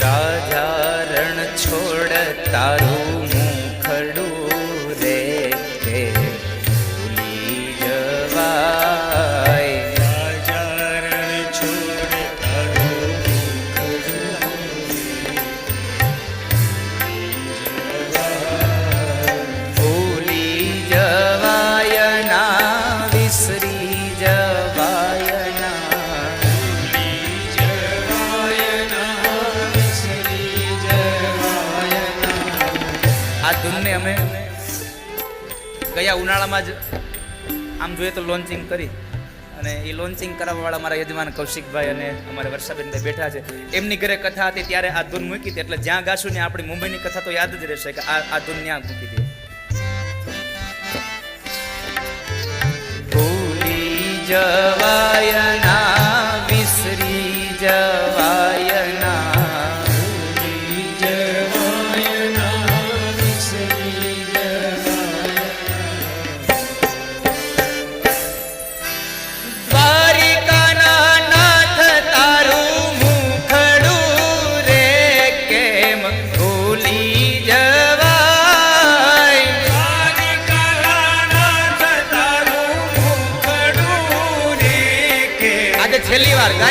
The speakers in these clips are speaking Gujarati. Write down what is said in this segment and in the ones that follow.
રાજા રણ છોડ તારું આ ધૂનને અમે ગયા ઉનાળામાં જ આમ જોઈએ તો લોન્ચિંગ કરી. અને એ લોન્ચિંગ કરાવવાવાળા મારા યજમાન કૌશિકભાઈ અને અમારા વર્ષાબેનભાઈ બેઠા છે. એમની ઘરે કથા હતી ત્યારે આ ધૂન મૂકી હતી. એટલે જ્યાં ગાશું ને આપણી મુંબઈની કથા તો યાદ જ રહેશે કે આ આ ધૂન ત્યાં મૂકી હતી. જવાય ના, વિસરી જવાય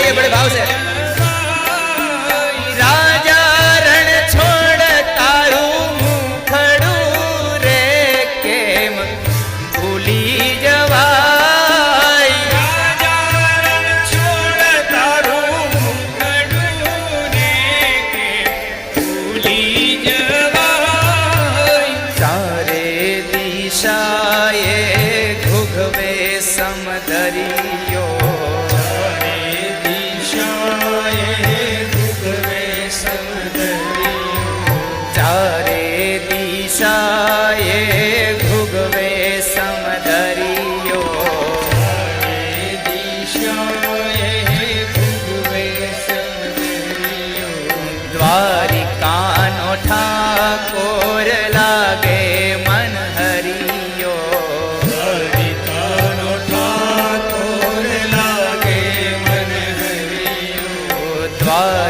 છેલ્લી વાર Bye.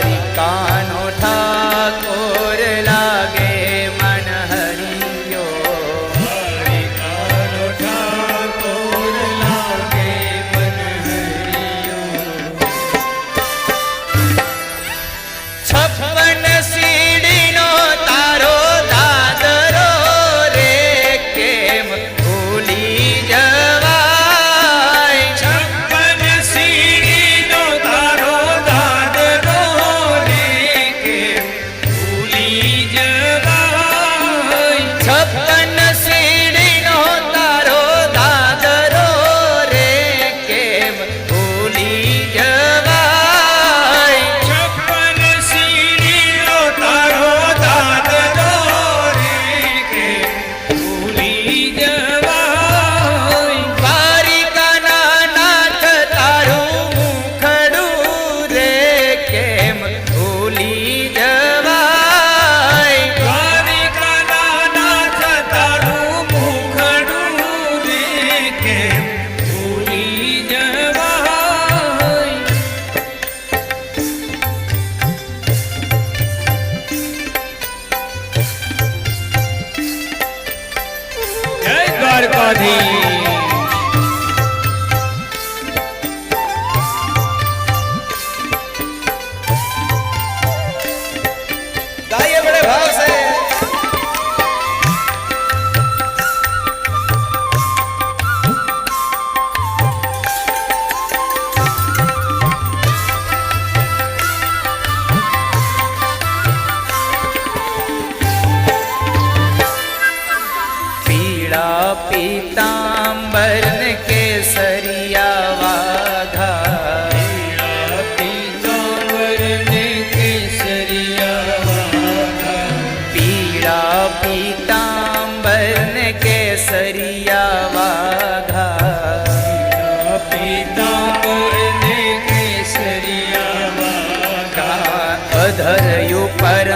અધરયુ પર